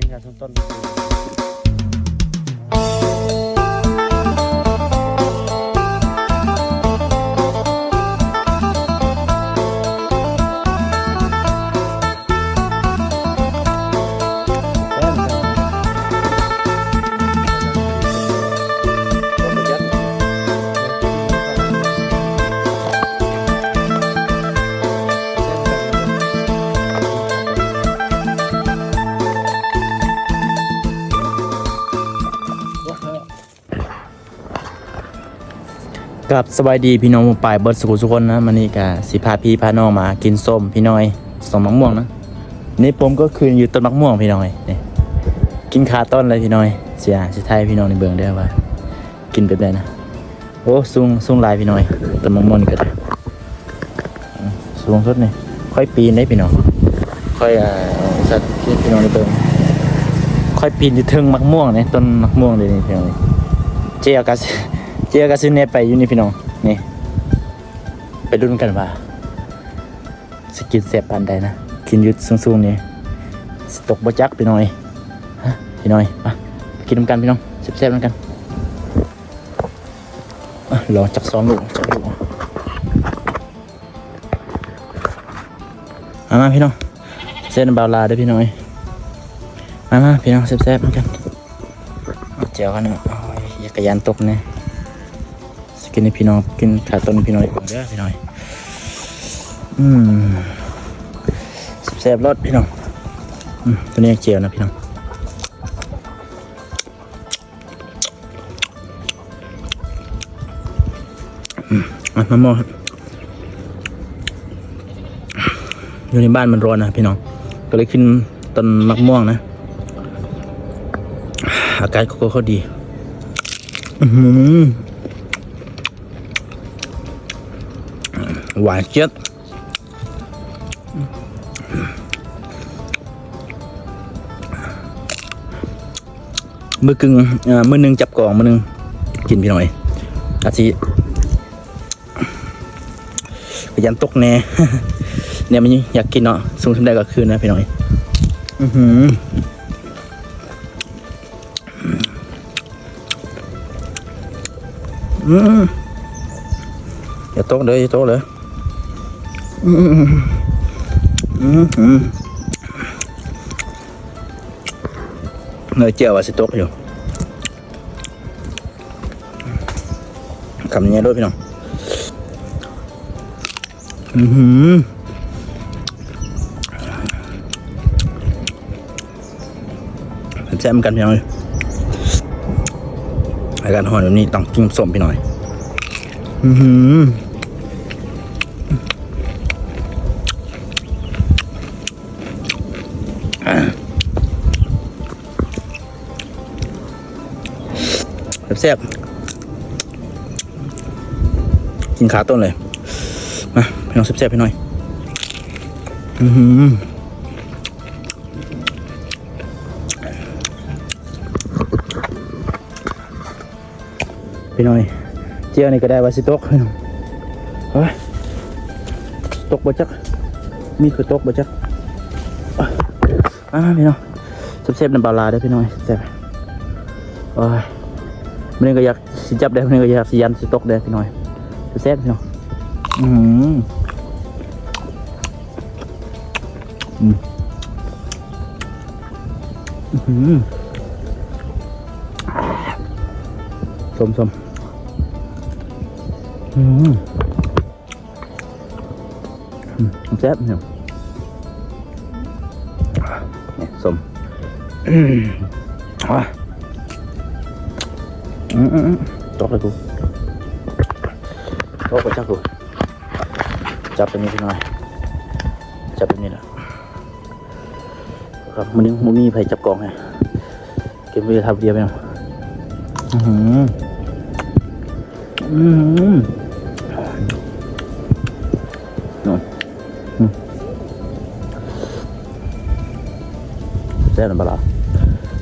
ทีมงานต้นต้นกั กับสบายดีพี่น้องปลายเบิร์ดสุขุสุคนนะมันนี่กะสิพาพี่พาน้องมากินส้มพี่น้อยสมมะม่วงนะนี่ผมก็คืนอยู่ต้นมะม่วงพี่น้อยนี่กินคาต้นเลยพี่น้อยเสียสิไทยพี่น้องในเบืองได้ว่า กินแบบไหนนะโอ้สูงสูงลายพี่น้อยต้นมะม่วงก็ได้สูงสุดนี่ค่อยปีนได้พี่น้องค่อยสัตว์ที่พี่น้องในเบืองค่อยปีนอยู่งมะม่วงเนี่ยต้นมะม่วงเลยนี่พี่น้องเจียกัส เจียกับซินเนไปอยู่นี่พี่น้องนี่ ไปรุ่นกันว่าสกินเสียบปานใดนะกินยุดสูงๆนี่สตกบจักพี่น้อยฮะพี่น้อยมาไปกินน้ำกันพี่น้องเสียบๆน้ำกันอะรอจักสองลูกจักลูกมามาพี่น้องเส้นบาลาด้อพี่น้อยมามาพี่น้องเสียบๆน้ำกันเจียวกันเนาะโอ้ยอย่ากรยานตกเนี่ย กินให้พี่น้องกินขาต้นพี่น้อยก่อนเด้อพี่น้อยอืมแซ่บรสพี่น้องอตัวนี้เจียวนะพี่น้องอืมะมะม่วงอยู่ในบ้านมันร้อนนะพี่น้อง ก็เลยขึ้นต้นมะม่วงนะ อากาศก็เขาดี อือ หวานเจี๊ยบมือกึ่งเอ่อมือหนึ่งจับกล่องมือหนึ่งกินพี่หน่อยอาทิขยันตกแน่เนี่ยมันอยากกินเนาะสูงทำได้ก็คืนนะพี่หน่อย อือหืออืมอย่าโต๊ะเลยอย่าโต๊ะเลย อืมอืมอืมเนยเจียวว่าสิต๊ะอยู่คำนี้ด้วยพี่น้อง อือหือแซมกันพี่น้องอาการหอนแบบนี้ต้องกินส้มพี่หน่อย อือ แซ่บๆกินขาต้นเลย มาพี่น้องแซ่บๆให้หน่อย อือหือพี่น้อย เจียวนี่ก็ได้ว่าสิตกพี่น้องเฮ้ยตกบ่จัก มีคือตกบ่จักอ่าพี่น้องเซฟๆน้ำปลาลาได้พี่น้อยแซ่บโอ้ย มันก็อยากสิจับได้มันก็อยากสิยันสิตกได้พี่น้อยแซ่บพี่น้องอืมอืมอืมสมสมอืมแซ่บเนี่ยสมอะอืมอืมอืม ตกเลยกูตกไปจับกูจับตรงนี้พี่น้อย จับตรงนี้นะครับมันยังมันมีไผจับกองไงเก็บไว้ทำเดียวไปนะอือหืออืมนู่นอืมแซ่บน้ำปลาร้า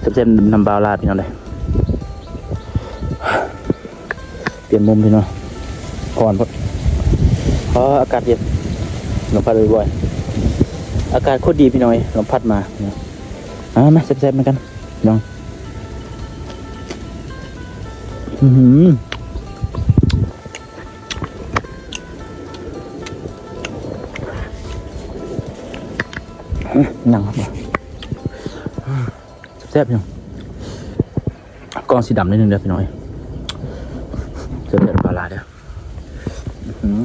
แซ่บๆน้ำปลาร้าพี่น้องเลย เปลี่ยนมุมพี่น้องก่อนเพราะอากาศเย็นลมพัดบ่อยๆอากาศโคตรดีพี่น้อยลมพัดมาเนี่ยอ่ามาแซ่บๆเหมือนกันน้องอือหืออื้อหนังครับแซ่บๆพี่น้องกองสีดำนิดนึงเด้อพี่น้อย เจอเดือดปลาลาเด้ออื้อหือ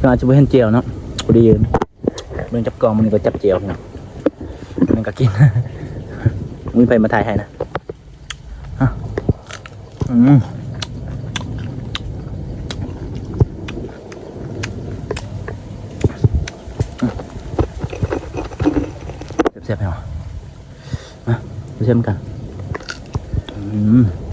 ก็อาจจะไม่เห็นเจียวเนาะพอดียืนเบิ่งจับกล้องมันก็จับเจียวพี่น้องมันก็กินมึงไปมาถ่ายให้นะฮะอืมเสียบๆไปหรอมาเสียบกันอืมขึ้นเปลี่ยนจมไปพี่น้อย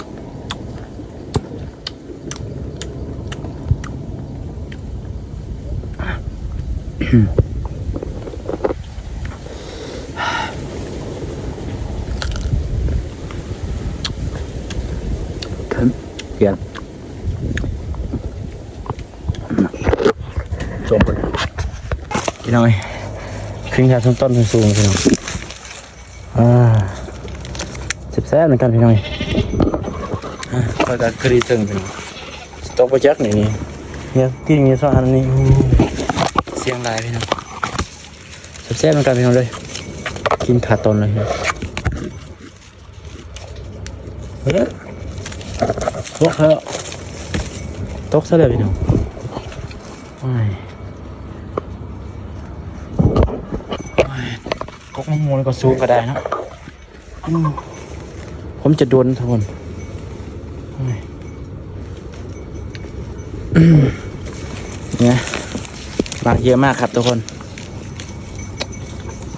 Bien. Xuống rồi. Chị nào ơi. Khuyên ra xuống tôn xuống xuống chị nào. À. Xếp xếp này căn chị nào ơi. Coi ta cứ đi từng chị nào. Tóc có chắc này nè. Nhớ kia nhớ sao ăn này. สียงลายพี่น้องแซ่บๆเหมือนกันพี่น้องเลย กินขาตนเลยเฮ้ยตกแล้วตกซะเลยพี่น้องโอ้ยโอ้ยกกมะม่วงก็สู้ก็ได้นะผมจะโดนทุกคนเนี่ย มากเยอะมากครับทุกคน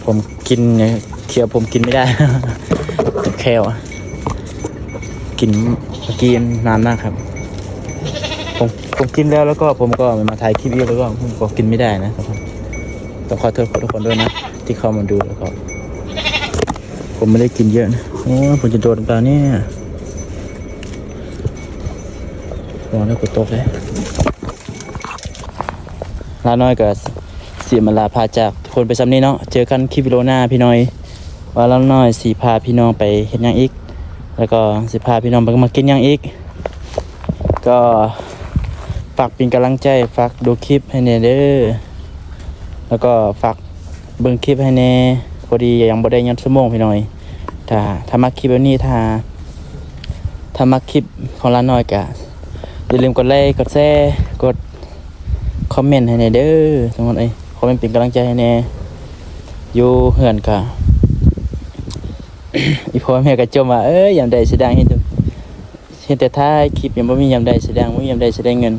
ผมกินเนี่ยเคี้ยวผมกินไม่ได้แควกินกี้นานมากครับ ผมผมกินแล้วแล้วก็ผมก็มาถ่ายคลิปอีกแล้วก็ผมก็กินไม่ได้นะต้องขอโทษทุกคนด้วยนะ ที่เข้ามาดูแล้วก็ ผมไม่ได้กินเยอะนะโอ้ผมจะโดนตาเนี่ยมองแล้วกูตกเลย ลาน้อยกับเสียมาลาพาจากทุกคนไปซ้ำนี้เนาะเจอกันคลิปวิดีโอหน้าพี่น้อย ว่าลาน้อยสีพาพี่น้องไปเห็นยังอีก แล้วก็สิพาพี่น้องไปมากินยังอีก ก็ฝากเป็นกำลังใจฝากดูคลิปให้แน่เด้อแล้วก็ฝากเบิ่งคลิปให้แน่พอดียังบ่ได้ยันชั่วโมงพี่น้อยถ้าถ้ามักคลิปแบบนี้ถ้าถ้ามักคลิปของร้านน้อยก็อย่าลืมกดไลค์กดแชร์กด คอมเมนต์ให้แน่เด้อทุกคนเอ้ยคอมเมนต์เป็นกำลังใจให้แน่อยู่เหือนกะอีพ่อแม่ก็จมว่าเอ้ยยามใดแสดงเห็นแต่เห็นแต่ท้ายคลิปยังบ่มียามใดแสดงบ่มียามใดแสดงเงิน